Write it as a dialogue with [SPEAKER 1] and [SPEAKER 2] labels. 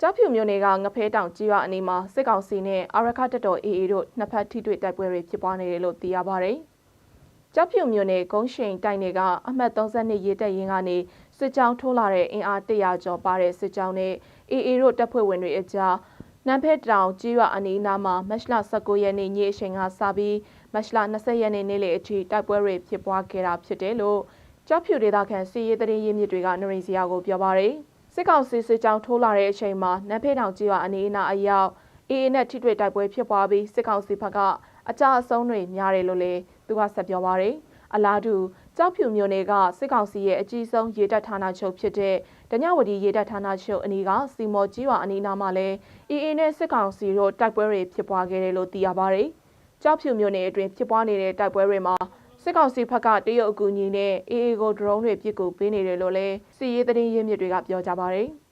[SPEAKER 1] ကြောက်ဖြူမြို့နယ်ကငဖဲတောင်ကြီးရွာအနီးမှာစစ်ကောင်စီနဲ့အာရခတပ်တော် AA တို့နှစ်ဖက်ထိတွေ့တိုက်ပွဲတွေဖြစ်ပွားနေတယ်လို့သိရပါတယ်။ကြောက်ဖြူမြို့နယ်ဂုံးရှိန်တိုင်တွေကအမှတ်32ရေတပ်ရင်းကနေစစ်ကြောင်းထိုးလာတဲ့အင်အား100ကျော်ပါတဲ့စစ်ကြောင်းနဲ့ AA တို့တပ်ဖွဲ့ဝင်တွေအကြားနမ်ဖက်တောင်ကြီးရွာအနီးနားမှာမတ်လ19ရက်နေ့ညအချိန်ကစပြီးမတ်လ20ရက်နေ့နေ့လယ်အထိတိုက်ပွဲတွေဖြစ်ပွားခဲ့တာဖြစ်တယ်လို့ကြောက်ဖြူဒေသခံစီရေးတရင်ရင်းမြစ်တွေကနှရိစီယာကိုပြောပါရယ် စစ်ကောင်စီစစ်ကြောင်းထိုးလာတဲ့အချိန်မှာနမ်ဖက်တောင်ကြီးရွာအနီးအနားအရောက် AA နဲ့ထိတွေ့တိုက်ပွဲဖြစ်ပွားပြီးစစ်ကောင်စီဘက်ကအကြအဆုံးတွေများတယ်လို့လည်းသူကဆက်ပြောပါရယ်အလားတူကြောက်ဖြူမြို့နယ်ကစစ်ကောင်စီရဲ့အကြီးဆုံးရေတပ်ဌာနချုပ်ဖြစ်တဲ့ဒညဝတီရေတပ်ဌာနချုပ်အနီးကစီမော်ကြီးရွာအနီးနားမှာလည်း AA နဲ့စစ်ကောင်စီတို့တိုက်ပွဲတွေဖြစ်ပွားခဲ့တယ်လို့သိရပါဗျ။ကြောက်ဖြူမြို့နယ်အတွင်းဖြစ်ပွားနေတဲ့တိုက်ပွဲတွေမှာ စစ်ကောင်စီဘက်ကတရုတ်အကူအညီနဲ့ AA ကိုဒရုန်းတွေပစ်ကူပေးနေတယ်လို့လည်းစီရေးသတင်းရင်းမြစ်တွေကပြောကြပါဗျ။